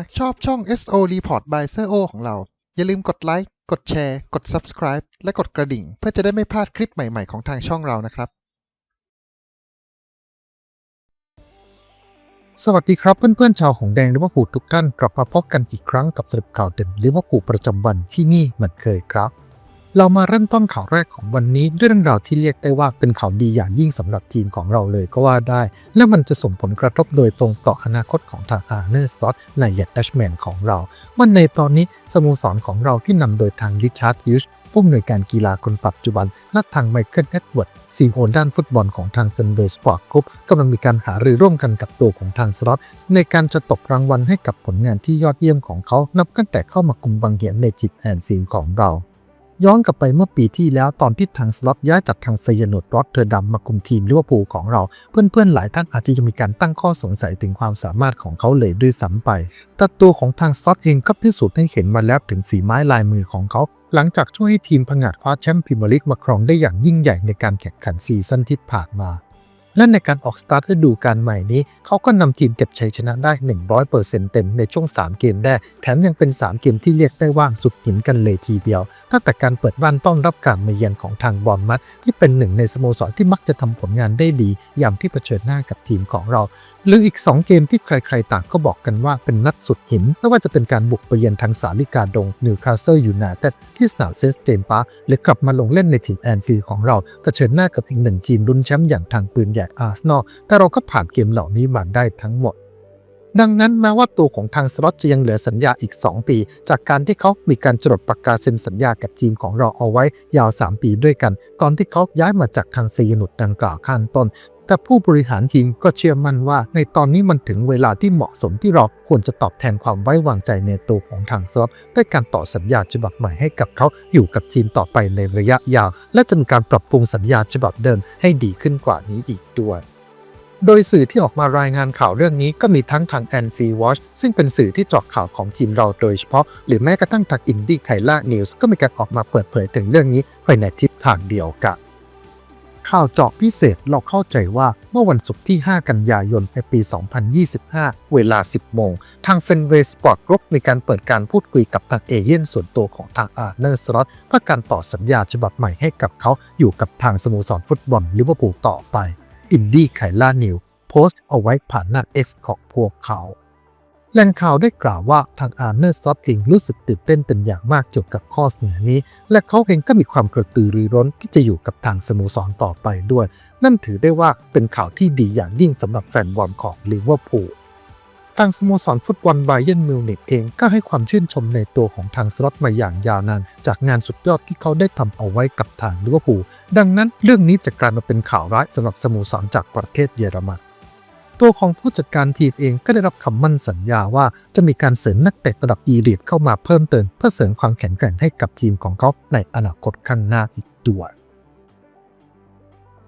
ากชอบช่อง SO Report by s e o ของเรา อย่าลืมกดไลค์ กดแชร์ กด Subscribe และกดกระดิ่ง เพื่อจะได้ไม่พลาดคลิปใหม่ๆของทางช่องเรานะครับ สวัสดีครับเพื่อนๆชาวหงแดงลิเวอร์พูลทุกท่าน กลับมาพบกันอีกครั้งกับสรุปข่าวเด่นลิเวอร์พูลประจำวันที่นี่เหมือนเคยครับ เรามาเริ่มต้นข่าวแรกของวันนี้ด้วยเรื่องราวที่เรียกได้ว่าเป็นข่าวดีอย่างยิ่งสำหรับทีมของเราเลยก็ว่าได้ และมันจะส่งผลกระทบโดยตรงต่ออนาคตของทางอาร์เนอร์สตอตในยัตดัชแมนของเรามันในตอนนี้สโมสรของเราที่นำโดยทางริชาร์ดฮิวส์ผู้อำนวยการกีฬาคนปัจจุบัน และทางไมเคิลเอ็ดเวิร์ดซีโอด้านฟุตบอลของทางเซนเบสปอร์ตกรุ๊ปกำลังมีการหารือร่วมกันกับตัวของทางสล็อตในการจะตบรางวัลให้กับผลงานที่ยอดเยี่ยมของเขา นับตั้งแต่เข้ามาคุมบังเหียนในจิตแอนซีนของเรา ย้อนกลับไปเมื่อปีที่แล้วตอนที่ทางสล็อตย้ายจากทางเซยานดรอตเทอร์ดัมมาคุมทีมลิเวอร์พูลของเรา เพื่อนๆหลายท่านอาจจะยังมีการตั้งข้อสงสัยถึงความสามารถของเขาเลยด้วยซ้ำไป แต่ตัวของทางสล็อตเองก็พิสูจน์ให้เห็นมาแล้วถึงสีไม้ลายมือของเขา หลังจากช่วยให้ทีมผงาดคว้าแชมป์พรีเมียร์ลีกมาครองได้อย่างยิ่งใหญ่ในการแข่งขันซีซั่นที่ผ่านมา และในการออกสตาร์ทฤดูกาลใหม่นี้ เขาก็นำทีมเก็บชัยชนะได้ 100%เต็มในช่วง 3 เกมแรก แถมยังเป็น 3 เกมที่เรียกได้ว่าสุดหินกันเลยทีเดียว ตั้งแต่การเปิดบ้านต้อนรับการมาเยือนของทางบอลมัดที่เป็นหนึ่งในสโมสรที่มักจะทำผลงานได้ดี อย่างที่เผชิญหน้ากับทีมของเราหรืออีก 2 เกมที่ใครๆ ต่างก็บอกกันว่าเป็นนัดสุดหินไม่ว่าจะเป็นการบุกไปเยือนทางสาลิกาดงนิวคาสเซิลยูไนเต็ดที่สนามเซนต์เจมส์ปาร์คหรือกลับมาลงเล่นในถิ่นแอนฟิลด์ของเราเผชิญหน้ากับอีกหนึ่งทีมลุ้นแชมป์อย่างทางปืนใหญ่อาร์เซนอลแต่เราก็ผ่านเกมเหล่านี้มาได้ทั้งหมดดังนั้นแม้ว่าตัวของทางสล็อตจะยังเหลือสัญญาอีก 2 ปี จากการที่เขามีการจดประกาศเซ็นสัญญากับทีมของเราเอาไว้ยาว 3 ปีด้วยกันตอนที่เขาย้ายมาจากทางซีนุดดังกล่าวข้างต้น แต่ผู้บริหารทีมก็เชื่อมั่นว่า ในตอนนี้มันถึงเวลาที่เหมาะสมที่เราควรจะตอบแทนความไว้วางใจในตัวของทางซอฟด้วยการต่อสัญญาฉบับใหม่ให้กับเขาอยู่กับทีมต่อไปในระยะยาว และจะมีการปรับปรุงสัญญาฉบับเดิมให้ดีขึ้นกว่านี้อีกด้วยโดยสื่อที่ออกมารายงานข่าวเรื่องนี้ก็มีทั้งทาง a n f i e Watch ซึ่งเป็นสื่อที่เจาะข่าวของทีมเราโดยเฉพาะ หรือแม้กระทั่งทาง Indie k a i l a News ก็มีการออกมาเปิดเผยถึงเรื่องนี้ไปในทิศทางเดียวกัน ข่าวเจาะพิเศษเราเข้าใจว่าเมื่อวันศุกร์ที่ 5 กันยายนในปี 2025 เวลา 10 โมง ทาง Fenway Sport Group มีการเปิดการพูดคุยกับทางเอเย่นส่วนตัวของทางอาร์เนอร์สล็อตเพื่อการต่อสัญญาฉบับใหม่ให้กับเขาอยู่กับทางสโมสรฟุตบอลลิเวอร์พูลต่อไป อินดี้ไคล่านิวโพสต์เอาไว้ผ่านหน้า X ของพวกเขา แหล่งข่าวได้กล่าวว่าทางอาร์เนอร์สตอตเองรู้สึกตื่นเต้นเป็นอย่างมากเกี่ยวกับข้อเสนอนี้ และเขาเองก็มีความกระตือรือร้นที่จะอยู่กับทางสโมสรต่อไปด้วย นั่นถือได้ว่าเป็นข่าวที่ดีอย่างยิ่งสำหรับแฟนบอลของลิเวอร์พูลทางสโมสรฟุตบอลไบเยนมิวนิกเองก็ให้ความชื่นชมในตัวของทางสล็อตมาอย่างยาวนาน จากงานสุดยอดที่เขาได้ทำเอาไว้กับทางลิเวอร์พูลดังนั้นเรื่องนี้จะกลายมาเป็นข่าวร้ายสำหรับสโมสรจากประเทศเยอรมัน ตัวของผู้จัดการทีมเองก็ได้รับคำมั่นสัญญาว่าจะมีการเสริมนักเตะระดับอีลีทเข้ามาเพิ่มเติมเพื่อเสริมความแข็งแกร่งให้กับทีมของเขาในอนาคตข้างหน้าอีกด้วย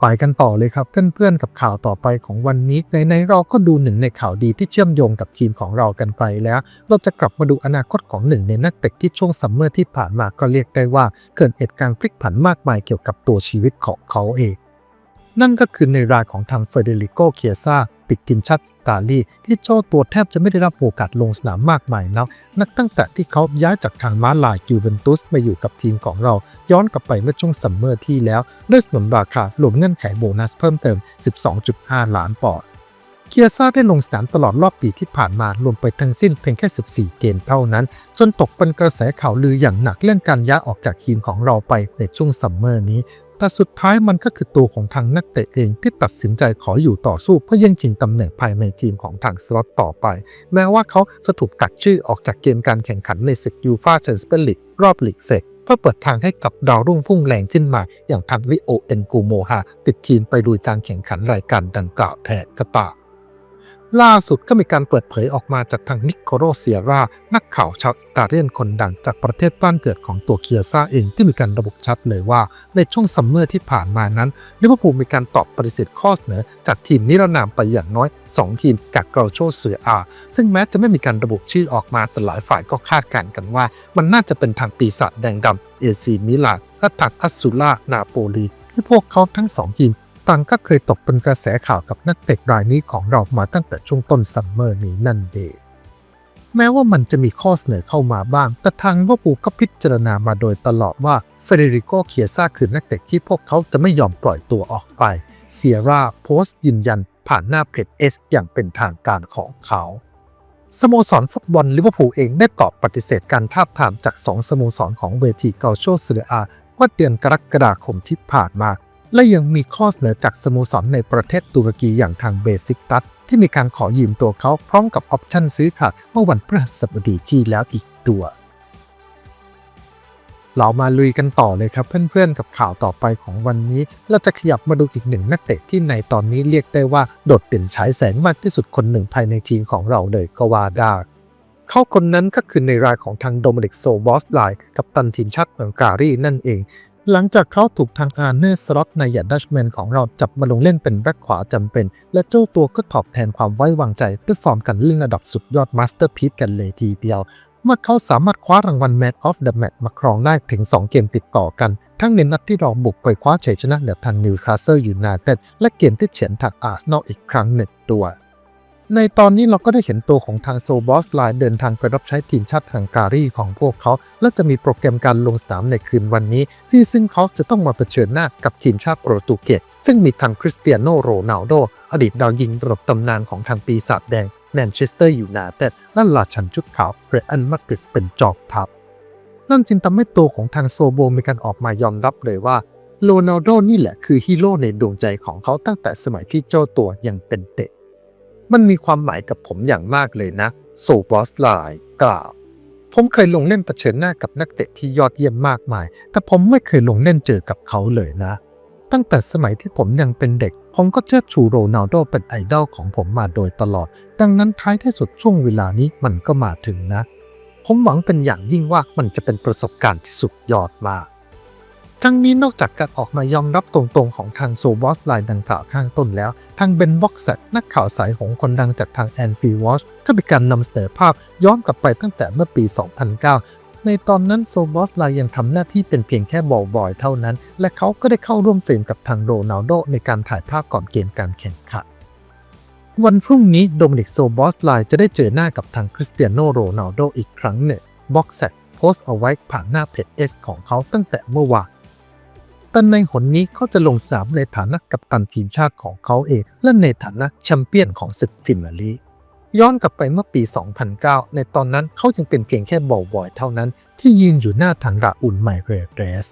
ไปกันต่อเลยครับเพื่อนๆกับข่าวต่อไปของวันนี้ในในเราก็ดูหนึ่งในข่าวดีที่เชื่อมโยงกับทีมของเรากันไปแล้ว เราจะกลับมาดูอนาคตของหนึ่งในนักเตะที่ช่วงซัมเมอร์ที่ผ่านมาก็เรียกได้ว่าเกิดเหตุการณ์พลิกผันมากมายเกี่ยวกับตัวชีวิตของเขาเอง นั่นก็คือในรายของทางเฟเดริโกเคียซา ปิกทีมชาติตาลีที่เจ้าตัวแทบจะไม่ได้รับโอกาสลงสนามมากมายนัก นักตั้งแต่ที่เขาย้ายจากทางม้าลายยูเวนตุสมาอยู่กับทีมของเรา ย้อนกลับไปเมื่อช่วงซัมเมอร์ที่แล้วด้วยสนนราคารวมเงื่อนไขโบนัสเพิ่มเติม 12.5 ล้านปอนด์ เคียซ่าได้ลงสนามตลอดรอบปีที่ผ่านมารวมไปทั้งสิ้นเพียงแค่ 14 เกมเท่านั้น จนตกเป็นกระแสข่าวลืออย่างหนักเรื่องการย้ายออกจากทีมของเราไปในช่วงซัมเมอร์นี้ แต่สุดท้ายมันก็คือตัวของทางนักเตะเองที่ตัดสินใจขออยู่ต่อสู้เพื่อย่งชิงตำแหน่งภายในทีมของทางสล็อตต่อไป แม้ว่าเขาจะถูกตัดชื่อออกจากเกมการแข่งขันในศึกยูฟาแชมเปี้ยนลีกรอบลีกเซกเพื่อเปิดทางให้กับดาวรุ่งพุ่งแรงขึ้นมา อย่างทางริโอเอนกูโมฮาติดทีมไปลุยการแข่งขันรายการดังกล่าวแทนกระตา ล่าสุดก็มีการเปิดเผยออกมาจากทางนิโคโรเซียรา นักข่าวชาวอิตาเลียนคนดังจากประเทศบ้านเกิดของตัวเคียซ่าเองที่มีการระบุชัดเลยว่า ในช่วงซัมเมอร์ที่ผ่านมานั้นลิเวอร์พูลมีการตอบปฏิเสธข้อเสนอ จากทีมนิรนามไปอย่างน้อย 2 ทีมจากเกาโชเสืออาซึ่งแม้จะไม่มีการระบุชื่อออกมาแต่หลายฝ่ายก็คาดการณ์กันว่า มันน่าจะเป็นทางปีศาจแดงดำเอซีมิลานและทางอัสซูล่านาโปลีที่พวกเขาทั้งสองทีม ต่างก็เคยตกเป็นกระแสข่าวกับนักเตะรายนี้ของเรามาตั้งแต่ช่วงต้นซัมเมอร์นี้นั่นเองแม้ว่ามันจะมีข้อเสนอเข้ามาบ้าง แต่ทางวอร์พูก็พิจารณามาโดยตลอดว่าเฟเดริโกเคียซ่าคือนักเตะที่พวกเขาจะไม่ยอมปล่อยตัวออกไป เซียร่าโพสต์ยืนยันผ่านหน้าเพจเอสอย่างเป็นทางการของเขา สโมสรฟุตบอลลิเวอร์พูลเองได้ตอบปฏิเสธการทาบทามจาก 2 สโมสรของเวทีเกาโชเซเรียอาว่าเดือนกรกฎาคมที่ผ่านมา และยังมีข้อเสนอจากสโมสรในประเทศตุรกีอย่างทางเบซิกตัสที่มีการขอยืมตัวเขาพร้อมกับออปชั่นซื้อขาดเมื่อวันพฤหัสบดีที่แล้วอีกตัว เรามาลุยกันต่อเลยครับเพื่อนๆ กับข่าวต่อไปของวันนี้ เราจะขยับมาดูอีกหนึ่งนักเตะที่ในตอนนี้เรียกได้ว่าโดดเด่นฉายแสงมากที่สุดคนหนึ่งภายในทีมของเราเลยก็ว่าได้เขาคนนั้นก็คือในรายของทางโดมินิกโซบอสไลน์กับตันทีมชาติฮังการีนั่นเอง หลังจากเขาถูกทางอาร์เนอร์สล็อตในยัดดัชแมนของเราจับมาลงเล่นเป็นแบ็คขวาจำเป็น และเจ้าตัวก็ตอบแทนความไว้วางใจด้วยฟอร์มการเล่นระดับสุดยอดมาสเตอร์พีซกันเลยทีเดียว เมื่อเขาสามารถคว้ารางวัล Man of the Match มาครองได้ถึง 2 เกมติดต่อกัน ทั้งในนัดที่เราบุกไปคว้าชัยชนะเหนือทางนิวคาสเซิลยูไนเต็ดและเกมที่เฉียนทางอาร์เซนอลอีกครั้งหนึ่งด้วย ในตอนนี้เราก็ได้เห็นตัวของทางโซบอสไลน์เดินทางไปรับใช้ทีมชาติฮังการีของพวกเขา และจะมีโปรแกรมการลงสนามในคืนวันนี้ ที่ซึ่งเขาจะต้องมาเผชิญหน้ากับทีมชาติโปรตุเกสซึ่งมีทางคริสเตียโนโรนัลโด อดีตดาวยิงระดับตำนานของทางปีศาจแดงแมนเชสเตอร์ยูไนเต็ดและราชันชุดขาวเรอันมาดริดเป็นจอกทัพนั่นจึงทำให้ตัวของทางโซโบมีการออกมายอมรับเลยว่าโรนัลโดนี่แหละคือฮีโร่ในดวงใจของเขาตั้งแต่สมัยที่เจ้าตัวยังเป็นเด็ก มันมีความหมายกับผมอย่างมากเลยนะโซบอสไลน์กล่าว ผมเคยลงเล่นเผชิญหน้ากับนักเตะที่ยอดเยี่ยมมากมาย แต่ผมไม่เคยลงเล่นเจอกับเขาเลยนะ ตั้งแต่สมัยที่ผมยังเป็นเด็ก ผมก็เชิดชูโรนัลโดเป็นไอดอลของผมมาโดยตลอด ดังนั้นท้ายที่สุดช่วงเวลานี้มันก็มาถึงนะ ผมหวังเป็นอย่างยิ่งว่ามันจะเป็นประสบการณ์ที่สุดยอดมาก ทั้งนี้นอกจากการออกมายอมรับตรงๆของทางโซบอสไลน์ดังกล่าวข้างต้นแล้ว ทางเบนบ็อกเซตนักข่าวสายหงคนดังจากทางแอนฟิวอชก็มีการนำเสนอภาพย้อนกลับไปตั้งแต่เมื่อปี 2009 ในตอนนั้นโซบอสไลยังทำหน้าที่เป็นเพียงแค่บอลบอยเท่านั้น และเขาก็ได้เข้าร่วมเฟรมกับทางโรนัลโดในการถ่ายภาพก่อนเกมการแข่งขันวันพรุ่งนี้โดมินิกโซบอสไลจะได้เจอหน้ากับทางคริสเตียโนโรนัลโดอีกครั้งหนึ่งบ็อกเซตโพสต์เอาไว้ผ่านหน้าเพจเอสของเขาตั้งแต่เมื่อวาน แต่ในหนนี้เขาจะลงสนามในฐานะกัปตันทีมชาติของเขาเอง และในฐานะแชมเปี้ยนของศึกพรีเมียร์ลีกย้อนกลับไปเมื่อปี 2009 ในตอนนั้นเขายังเป็นเพียงแค่บอลบอยเท่านั้น ที่ยืนอยู่หน้าทางราอุนไมเรเรส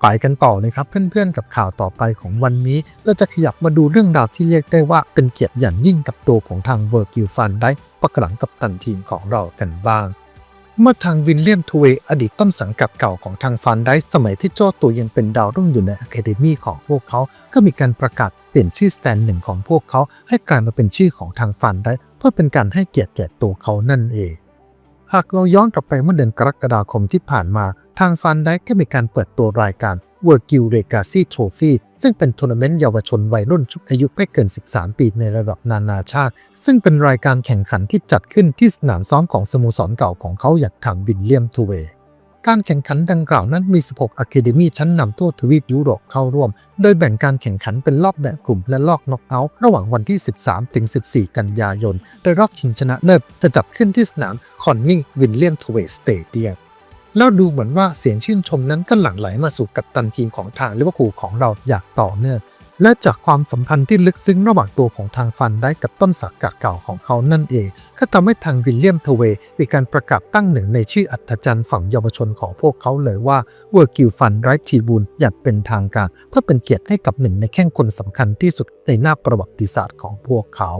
ไปกันต่อเลยครับเพื่อนๆกับข่าวต่อไปของวันนี้ เราจะขยับมาดูเรื่องราวที่เรียกได้ว่าเป็นเกียรติอย่างยิ่งกับตัวของทางเวอร์กิลฟันได้ประกหลังกับตันทีมของเรากันบ้าง เมื่อทางวินเลียมทูเวย์อดีตต้นสังกัดเก่าของทางฟันได้สมัยที่โจ้ตัวยังเป็นดาวรุ่งอยู่ในอะคาเดมีของพวกเขา ก็มีการประกาศเปลี่ยนชื่อสแตนหนึ่งของพวกเขา ให้กลายมาเป็นชื่อของทางฟันได้ เพื่อเป็นการให้เกียรติแก่ตัวเขานั่นเอง หากเราย้อนกลับไปเมื่อเดือนกรกฎาคมที่ผ่านมา ทางฟันได้ก็มีการเปิดตัวรายการ w o r g i l Legacy Trophy ซึ่งเป็นทัวร์นาเมนต์เยาวชนวัยรุ่นชุกอายุไม่เกิน 13 ปีในระดับนานาชาติ ซึ่งเป็นรายการแข่งขันที่จัดขึ้นที่สนามซ้อมของสโมสรเก่าของเขาอย่างทางวิลเลียมทูเวย์การแข่งขันดังกล่าวนั้นมี 16อะคาเดมีชั้นนำทั่วทวีปยุโรปเข้าร่วม โดยแบ่งการแข่งขันเป็นรอบแบ่งกลุ่มและรอบน็อกเอาท์ระหว่างวันที่ 13 ถึง 14 กันยายน โดยรอบชิงชนะเลิศจะจัดขึ้นที่สนามคอนมิงวินเลียมทูเวย์สเตเดียม แล้วดูเหมือนว่าเสียงชื่นชมนั้นก็หลั่งไหลมาสู่กัปตันทีมของทางลิเวอร์พูลของเราอย่างต่อเนื่อง และจากความสัมพันธ์ที่ลึกซึ้งระหว่างตัวของทางฟันได้กับต้นสังกัดเก่าของเขานั่นเอง ก็ทำให้ทางวิลเลียมทเวย์มีการประกาศตั้งหนึ่งในชื่ออัธจันทร์ฝั่งเยาวชนของพวกเขาเลยว่าเวอร์กิลฟันไรทีบูนอย่างเป็นทางการ เพื่อเป็นเกียรติให้กับหนึ่งในแข้งคนสำคัญที่สุดในหน้าประวัติศาสตร์ของพวกเขา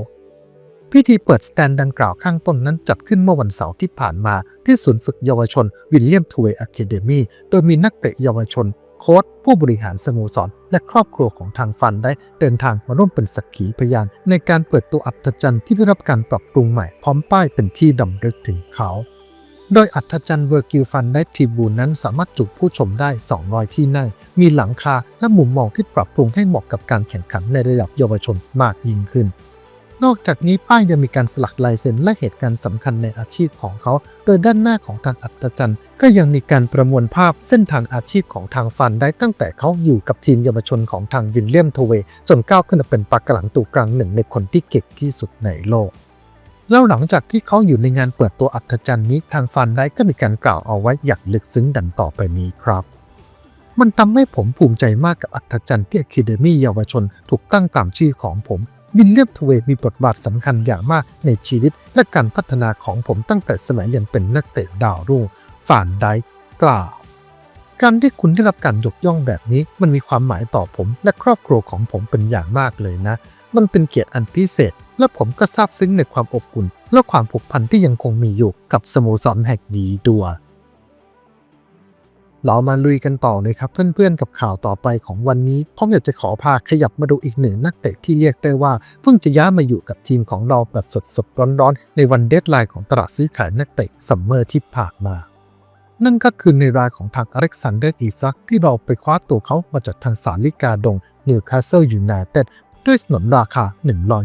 พิธีเปิดสแตนดังกล่าวข้างต้นนั้นจัดขึ้นเมื่อวันเสาร์ที่ผ่านมาที่ศูนย์ฝึกเยาวชนวิลเลียมทูเวอะคาเดมีโดยมีนักเตะเยาวชน โค้ชผู้บริหารสโมสร และครอบครัวของทางฟันได้เดินทางมาร่วมเป็นสักขีพยาน ในการเปิดตัวอัศจรรย์ที่ได้รับการปรับปรุงใหม่พร้อมป้ายเป็นที่ดำลึกถึงเขา โดยอัศจรรย์เวอร์กิลฟันได้ทีบูนั้นสามารถจุผู้ชมได้ 200 ที่นั่งมีหลังคาและมุมมองที่ปรับปรุงให้เหมาะกับการแข่งขันในระดับเยาวชนมากยิ่งขึ้น นอกจากนี้ป้ายยังมีการสลักลายเซ็นและเหตุการณ์สำคัญในอาชีพของเขา โดยด้านหน้าของทางอัศจรรย์ก็ยังมีการประมวลภาพเส้นทางอาชีพของทางฟันได้ตั้งแต่เขาอยู่กับทีมเยาวชนของทางวินเลียมทเวจนก้าวขึ้นมาเป็นปากกาหลังตัวกลางหนึ่งในคนที่เก่งที่สุดในโลกแล้วหลังจากที่เขาอยู่ในงานเปิดตัวอัศจรรย์นี้ทางฟันได้ก็มีการกล่าวเอาไว้อย่างลึกซึ้งดังต่อไปนี้ครับมันทำให้ผมภูมิใจมากกับอัธจันทร์ที่อะคาเดมี่เยาวชนถูกตั้งตามชื่อของผม วินเลียมทเวมีบทบาทสำคัญอย่างมากในชีวิตและการพัฒนาของผมตั้งแต่สมัยเรียนเป็นนักเตะดาวรุ่งฟานไดกล่าว การที่คุณได้รับการยกย่องแบบนี้ มันมีความหมายต่อผมและครอบครัวของผมเป็นอย่างมากเลยนะ มันเป็นเกียรติอันพิเศษ และผมก็ซาบซึ้งในความอบอุ่น และความผูกพันที่ยังคงมีอยู่กับสโมสรแห่งนี้ด้วย เรามาลุยกันต่อเลยครับ เพื่อนๆกับข่าวต่อไปของวันนี้ผมอยากจะขอพาขยับมาดูอีกหนึ่งนักเตะที่เรียกได้ว่า เพิ่งจะย้ายมาอยู่กับทีมของเราแบบสดๆร้อนๆ ในวันเดดไลน์ของตลาดซื้อขายนักเตะซัมเมอร์ที่ผ่านมา นั่นก็คือในรายของทางอเล็กซานเดอร์อีซักที่เราไปคว้าตัวเขามาจากทางสาลิกาดงนิวคาสเซิลยูไนเต็ดด้วยสนนราคา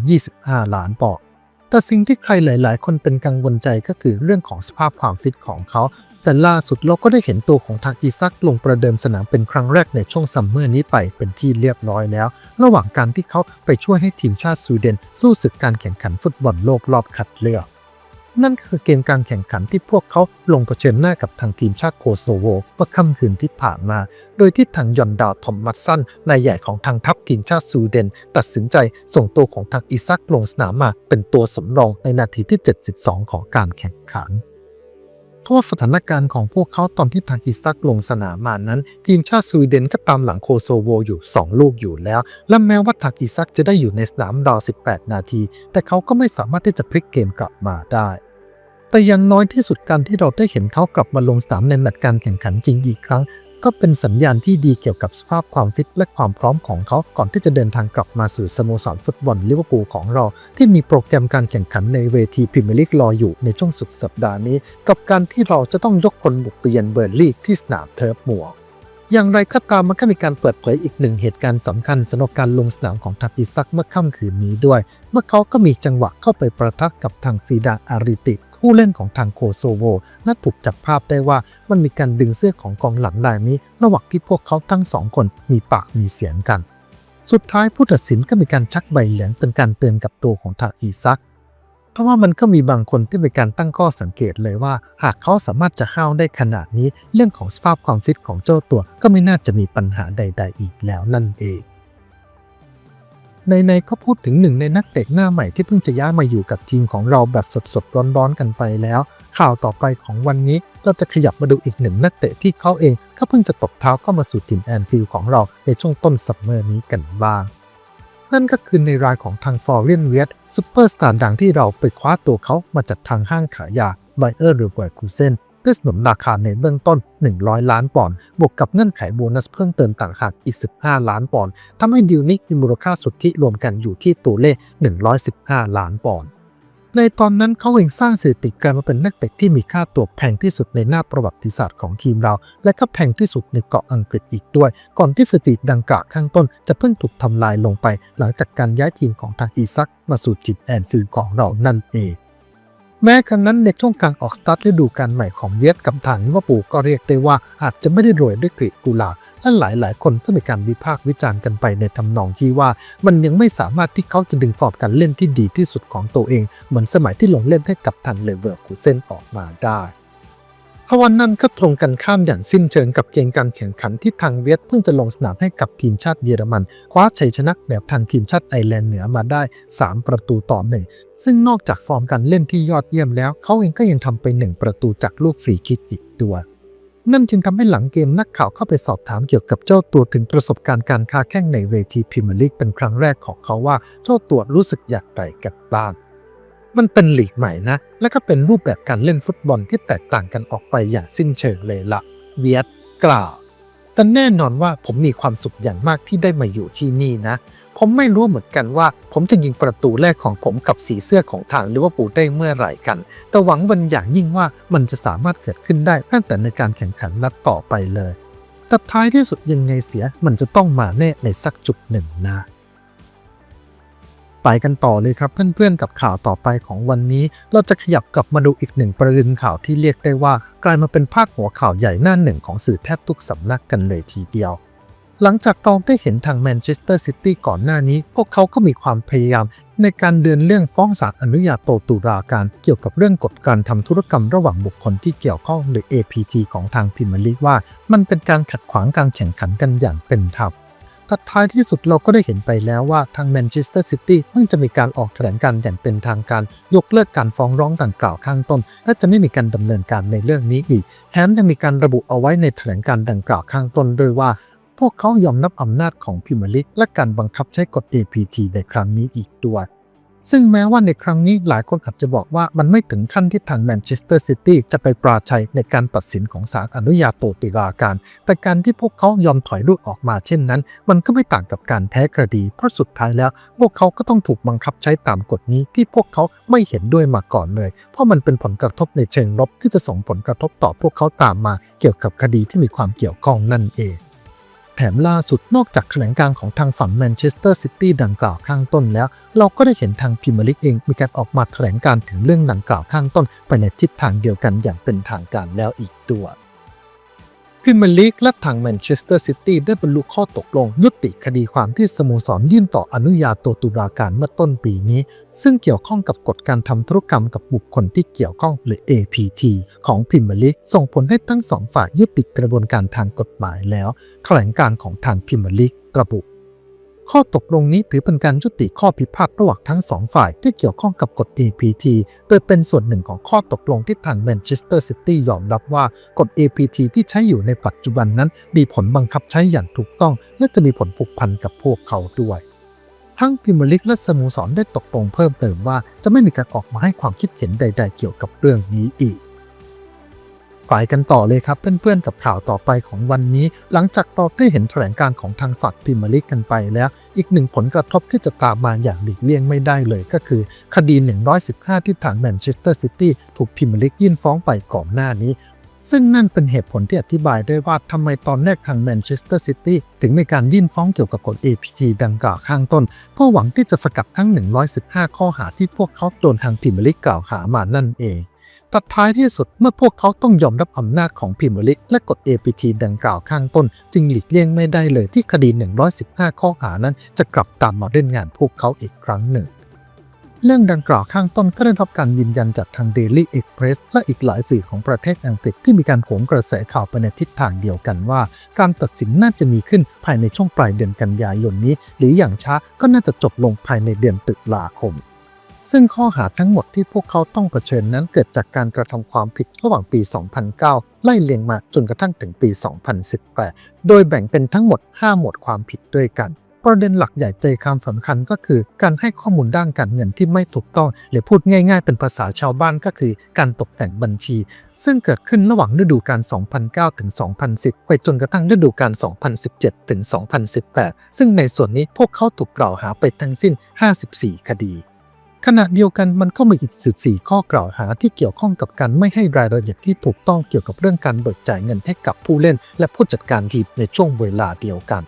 125 ล้านปอนด์ แต่สิ่งที่ใครหลาย ๆ คนเป็นกังวลใจก็คือเรื่องของสภาพความฟิตของเขา แต่ล่าสุดเราก็ได้เห็นตัวของทางอีซักลงประเดิมสนามเป็นครั้งแรกในช่วงซัมเมอร์นี้ไปเป็นที่เรียบร้อยแล้ว ระหว่างการที่เขาไปช่วยให้ทีมชาติสวีเดนสู้ศึกการแข่งขันฟุตบอลโลกรอบคัดเลือก นั่นคือเกมการแข่งขันที่พวกเขาลงเผชิญหน้ากับทางทีมชาติโคโซโวเมื่อค่ำคืนที่ผ่านมา โดยที่ทางยอนดาวทอมมัสสันนายใหญ่ของทางทัพทีมชาติสวีเดน ตัดสินใจส่งตัวของทางอิซักลงสนามมาเป็นตัวสำรองในนาทีที่ 72 ของการแข่งขันเพราะว่าสถานการณ์ของพวกเขาตอนที่ทางอิซักลงสนามมานั้น ทีมชาติสวีเดนก็ตามหลังโคโซโวอยู่ 2 ลูกอยู่แล้ว และแม้ว่าทางอิซักจะได้อยู่ในสนามราว 18 นาที แต่เขาก็ไม่สามารถที่จะพลิกเกมกลับมาได้ แต่อยังน้อยที่สุดการที่เราได้เห็นเขากลับมาลงสนามในแมตช์การแข่งขันจริงอีกครั้ง ก็เป็นสัญญาณที่ดีเกี่ยวกับสภาพความฟิตและความพร้อมของเขาก่อนที่จะเดินทางกลับมาสู่สโมสรฟุตบอลลิเวอร์พูลของเรา ที่มีโปรแกรมการแข่งขันในเวทีพรีเมียร์ลีกรออยู่ในช่วงสุดสัปดาห์นี้ กับการที่เราจะต้องยกคนบุกไปเยือนเบอร์ลี่ที่สนามเทิร์ฟมัวอย่างไรก็ตามมันก็มีการเปิดเผยอีกหนึ่งเหตุการณ์สำคัญสำหรับการลงสนามของทักอิซักเมื่อค่ำคืนนี้ด้วย เมื่อเขาก็มีจังหวะเข้าไปประทักกับทางซีดาอาริติ ผู้เล่นของทางโคโซโวและถูกจับภาพได้ว่ามันมีการดึงเสื้อของกองหลังรายนี้ ระหว่างที่พวกเขาทั้งสองคนมีปากมีเสียงกัน สุดท้ายผู้ตัดสินก็มีการชักใบเหลืองเป็นการเตือนกับตัวของทางอีซักเพราะว่ามันก็มีบางคนที่มีการตั้งข้อสังเกตเลยว่า หากเขาสามารถจะห้าวได้ขนาดนี้ เรื่องของสภาพความฟิตของเจ้าตัวก็ไม่น่าจะมีปัญหาใด ๆ อีกแล้วนั่นเอง ในๆก็พูดถึงหนึ่งในนักเตะหน้าใหม่ที่เพิ่งจะย้ายมาอยู่กับทีมของเราแบบสดๆร้อนๆกันไปแล้ว ข่าวต่อไปของวันนี้เราจะขยับมาดูอีกหนึ่งนักเตะที่เขาเองก็เพิ่งจะตบเท้าเข้ามาสู่ทีมแอนฟิลด์ของเราในช่วงต้นซัมเมอร์นี้กันบ้าง นั่นก็คือในรายของทางฟอร์เรียนเวียตซูเปอร์สตาร์ดังที่เราไปคว้าตัวเขามาจากทางห้างขายยาไบเออร์หรือแวร์คูเซน ด้วยสนนราคาในเบื้องต้น 100 ล้านปอนด์บวกกับเงื่อนไขโบนัสเพิ่มเติมต่างหากอีก 15 ล้านปอนด์ทำให้ดิวนี้มีมูลค่าสุทธิรวมกันอยู่ที่ตัวเลข 115 ล้านปอนด์ในตอนนั้นเขาเองสร้างสถิติกลายมาเป็นนักเตะที่มีค่าตัวแพงที่สุดในหน้าประวัติศาสตร์ของทีมเรา และก็แพงที่สุดในเกาะอังกฤษอีกด้วย ก่อนที่สถิติดังกล่าวข้างต้น จะเพิ่งถูกทำลายลงไป หลังจากการย้ายทีมของทางอีซักมาสู่จิตแอนฟิลของเรานั่นเอง แม้ครั้งนั้นในช่วงกลางออกสตาร์ทฤดูกาลใหม่ของเวียดกับทานลิเวอร์พูลก็เรียกได้ว่าอาจจะไม่ได้รวยด้วยกรีกุลาและหลายๆ คนก็มีการวิพากษ์วิจารณ์กันไปในทำนองที่ว่า มันยังไม่สามารถที่เขาจะดึงฟอร์มการเล่นที่ดีที่สุดของตัวเอง เหมือนสมัยที่ลงเล่นให้กับทางเลเวอร์คูเซนออกมาได้ พวันนั้นก็ตรงกันข้ามอย่างสิ้นเชิงกับเกมการแข่งขันที่ทางเวียดเพิ่งจะลงสนามให้กับทีมชาติเยอรมัน คว้าชัยชนะแบบทางทีมชาติไอร์แลนด์เหนือมาได้ 3 ประตูต่อหนึ่งซึ่งนอกจากฟอร์มการเล่นที่ยอดเยี่ยมแล้ว เขาเองก็ยังทำไปหนึ่งประตูจากลูกฟรีคิกอีกด้วยนั่นจึงทำให้หลังเกมนักข่าวเข้าไปสอบถามเกี่ยวกับเจ้าตัวถึงประสบการณ์การค้าแข่งในเวทีพรีเมียร์ลีกเป็นครั้งแรกของเขาว่าเจ้าตัวรู้สึกอย่างไรกันบ้าง มันเป็นหลีกใหม่นะ และก็เป็นรูปแบบการเล่นฟุตบอลที่แตกต่างกันออกไปอย่างสิ้นเชิงเลยละเวียดกล่าวแต่แน่นอนว่าผมมีความสุขอย่างมากที่ได้มาอยู่ที่นี่นะ ผมไม่รู้เหมือนกันว่า ผมจะยิงประตูแรกของผมกับสีเสื้อของทางลิเวอร์พูลได้เมื่อไหร่กัน แต่หวังวันอย่างยิ่งว่ามันจะสามารถเกิดขึ้นได้ตั้งแต่ในการแข่งขันนัดต่อไปเลย แต่ท้ายที่สุดยังไงเสียมันจะต้องมาแน่ในสักจุดหนึ่งนะ ไปกันต่อเลยครับเพื่อนๆกับข่าวต่อไปของวันนี้ เราจะขยับกลับมาดูอีกหนึ่งประเด็นข่าวที่เรียกได้ว่า กลายมาเป็นภาคหัวข่าวใหญ่หน้าหนึ่งของสื่อแทบทุกสำนักกันเลยทีเดียว หลังจากเราได้เห็นทางแมนเชสเตอร์ซิตี้ก่อนหน้านี้ พวกเขาก็มีความพยายามในการเดินเรื่องฟ้องศาลอนุญาโตตุลาการเกี่ยวกับเรื่องกฎการทำธุรกรรมระหว่างบุคคลที่เกี่ยวข้องหรือ APT ของทางพิมลีกว่า มันเป็นการขัดขวางการแข่งขันกันอย่างเป็นธรรม แต่ท้ายที่สุดเราก็ได้เห็นไปแล้วว่าทางแมนเชสเตอร์ซิตี้เพิ่งจะมีการออกแถลงการณ์อย่างเป็นทางการ ยกเลิกการฟ้องร้องดังกล่าวข้างต้น และจะไม่มีการดำเนินการในเรื่องนี้อีกแถมยังมีการระบุเอาไว้ในแถลงการ์ดังกล่าวข้างต้นด้วยว่า พวกเขายอมรับอำนาจของพิมลิกและการบังคับใช้กฎ APT ในครั้งนี้อีกด้วย ซึ่งแม้ว่าในครั้งนี้หลายคนอาจจะบอกว่ามันไม่ถึงขั้นที่ทางแมนเชสเตอร์ซิตี้จะไปปราชัยในการตัดสินของศาลอนุญาโตตุลาการ แต่การที่พวกเขายอมถอยลูกออกมาเช่นนั้น มันก็ไม่ต่างกับการแพ้คดี เพราะสุดท้ายแล้ว พวกเขาก็ต้องถูกบังคับใช้ตามกฎนี้ที่พวกเขาไม่เห็นด้วยมาก่อนเลย เพราะมันเป็นผลกระทบในเชิงลบที่จะส่งผลกระทบต่อพวกเขาตามมา เกี่ยวกับคดีที่มีความเกี่ยวข้องนั่นเอง แถมล่าสุดนอกจากแถลงการของทางฝั่งแมนเชสเตอร์ซิตี้ดังกล่าวข้างต้นแล้ว เราก็ได้เห็นทางพิมลิกเองมีการออกมาแถลงการถึงเรื่องดังกล่าวข้างต้น ไปในทิศทางเดียวกันอย่างเป็นทางการแล้วอีกด้วย พิมยร์ลีกและทางแมนเชสเตอร์ซิตี้ได้บรรลุข้อตกลง ยุติคดีความที่สโมสรยื่นต่ออนุญาโตตุลาการเมื่อต้นปีนี้ ซึ่งเกี่ยวข้องกับกฎการทำธุรกรรมกับบุคคลที่เกี่ยวข้องหรือ APT ของพิมยร์ลีกส่งผลให้ทั้งสองฝ่ายยุติกระบวนการทางกฎหมายแล้วแถลงการของทางพิมยร์ลีกระบุ ข้อตกลงนี้ถือเป็นการยุติข้อพิพาทระหว่างทั้งสองฝ่ายที่เกี่ยวข้องกับกฎ APT โดยเป็นส่วนหนึ่งของข้อตกลงที่ทางแมนเชสเตอร์ซิตี้ยอมรับว่ากฎ APT ที่ใช้อยู่ในปัจจุบันนั้น มีผลบังคับใช้อย่างถูกต้อง และจะมีผลผูกพันกับพวกเขาด้วยทั้งพิมลีกและสโมสรได้ตกลงเพิ่มเติมว่าจะไม่มีการออกมาให้ความคิดเห็นใด ๆ เกี่ยวกับเรื่องนี้อีก ไปกันต่อเลยครับเพื่อนๆกับข่าวต่อไปของวันนี้ หลังจากเราได้เห็นแถลงการของทางฝักพิมลิกกันไปแล้ว อีกหนึ่งผลกระทบที่จะตามมาอย่างหลีกเลี่ยงไม่ได้เลยก็คือ คดี 115 ที่ทางแมนเชสเตอร์ซิตี้ถูกพิมลิกยื่นฟ้องไปก่อนหน้านี้ ซึ่งนั่นเป็นเหตุผลที่อธิบายได้ว่าทำไมตอนแรกทางแมนเชสเตอร์ซิตี้ถึงมีการยื่นฟ้องเกี่ยวกับกฎ APT ดังกล่าวข้างต้น เพื่อหวังที่จะสกัดทั้ง 115 ข้อหาที่พวกเขาโดนทางพิมลีกกล่าวหามานั่นเองตัดท้ายที่สุดเมื่อพวกเขาต้องยอมรับอำนาจของพิมลีกและกฎ APT ดังกล่าวข้างต้น จึงหลีกเลี่ยงไม่ได้เลยที่คดี 115 ข้อหานั้นจะกลับตามมาเล่นงานพวกเขาอีกครั้งหนึ่ง เรื่องดังกล่าวข้างต้นก็ได้รับการยืนยันจากทาง Daily Express และอีกหลายสื่อของประเทศอังกฤษที่มีการโหมกระแสข่าวไปในทิศทางเดียวกันว่า การตัดสินน่าจะมีขึ้นภายในช่วงปลายเดือนกันยายนนี้ หรืออย่างช้าก็น่าจะจบลงภายในเดือนตุลาคมซึ่งข้อหาทั้งหมดที่พวกเขาต้องเผชิญนั้นเกิดจากการกระทำความผิดระหว่างปี 2009 ไล่เลียงมาจนกระทั่งถึงปี 2018 โดยแบ่งเป็นทั้งหมด 5 หมวดความผิดด้วยกัน ประเด็นหลักใหญ่ใจความสำคัญก็คือ การให้ข้อมูลด้านการเงินที่ไม่ถูกต้อง หรือพูดง่าย ๆ เป็นภาษาชาวบ้านก็คือการตกแต่งบัญชี ซึ่งเกิดขึ้นระหว่างฤดูกาล 2009 ถึง 2010 ไปจนกระทั่งฤดูกาล 2017 ถึง 2018 ซึ่งในส่วนนี้พวกเขาถูกกล่าวหาไปทั้งสิ้น 54 คดีขณะเดียวกันมันก็มีอีก 14 ข้อกล่าวหาที่เกี่ยวข้องกับการไม่ให้รายละเอียดที่ถูกต้องเกี่ยวกับเรื่องการเบิกจ่ายเงินให้กับผู้เล่น และผู้จัดการทีมในช่วงเวลาเดียวกัน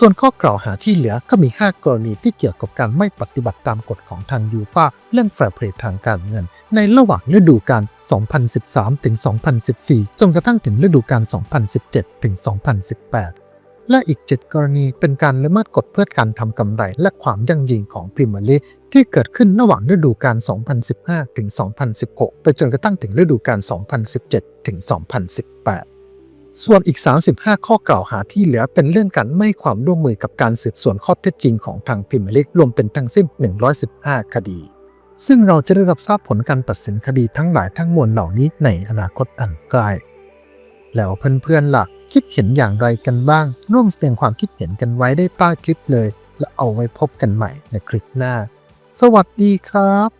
ส่วนข้อกล่าวหาที่เหลือก็มี 5 กรณีที่เกี่ยวกับการไม่ปฏิบัติตามกฎของทางยูฟาเรื่องแฟร์เพลย์ทางการเงิน ในระหว่างฤดูกาล 2013 ถึง 2014 จนกระทั่งถึงฤดูกาล 2017 ถึง 2018และอีก 7 กรณีเป็นการละเมิดกฎเพื่อการทำกำไรและความยั่งยืนของพรีเมียร์ลีกที่เกิดขึ้นระหว่างฤดูกาล 2015 ถึง 2016 ไปจนกระทั่งถึงฤดูกาล 2017 ถึง 2018 ส่วนอีก 35 ข้อกล่าวหาที่เหลือเป็นเรื่องการไม่ความร่วมมือกับการสืบสวนข้อเท็จจริงของทางพรีเมียร์ลีกรวมเป็นทั้งสิ้น 115 คดี ซึ่งเราจะได้รับทราบผลการตัดสินคดีทั้งหลายทั้งมวลเหล่านี้ในอนาคตอันใกล้ แล้วเพื่อนๆล่ะ คิดเห็นอย่างไรกันบ้าง ร่วมแสดงความคิดเห็นกันไว้ได้ใต้คลิปเลย และเอาไว้พบกันใหม่ในคลิปหน้า สวัสดีครับ